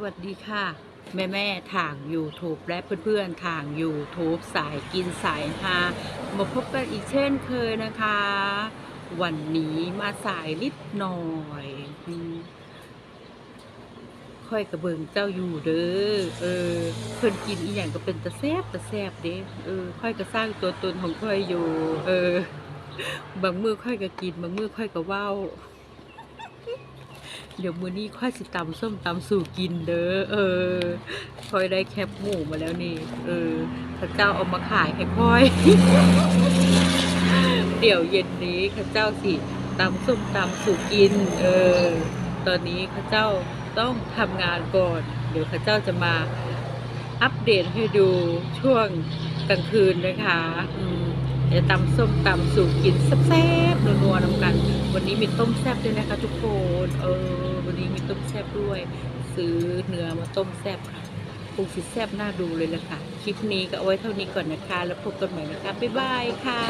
วัสดีค่ะ แม่แม่ทาง YouTube และเพื่อนๆทาง YouTube สายกินสายฮามาพบกันอีกเช่นเคยนะคะ วันนี้มาสายนิดหน่อยค่อยกระเบิงเจ้าอยู่เด้อเออเพิ่นกินอีหยังก็เป็นตะแซบตะแซบเด้เออค่อยก็สร้างตัวตนของค่อยอยู่ เออบางมือค่อยก็กินบางมือค่อยก็เว้า เดี๋ยวมือนี้ค่อยสิตำส้มตำสู่กินเด้อเออค่อยได้แคบหมูมาแล้วนี่ เออข้าเจ้าเอามาขายให้ค่อย เดี๋ยวเย็นนี้ข้าเจ้าสิตำส้มตำสู่กิน เออ ตอนนี้ข้าเจ้าต้องทำงานก่อน เดี๋ยวข้าเจ้าจะมาอัปเดตให้ดูช่วงกลางคืนนะคะ อืม เดี๋ยวตำส้มตำสู่กินแซ่บๆนัวๆนำกัน วันนี้มีต้มแซ่บด้วยนะคะทุกคนเออวันนี้มีต้มแซ่บด้วย ซื้อเนื้อมาต้มแซ่บค่ะคงสิแซ่บน่าดูเลยละค่ะ คลิปนี้ก็เอาไว้เท่านี้ก่อนนะคะ แล้วพบกันใหม่นะคะ บ๊ายบายค่ะ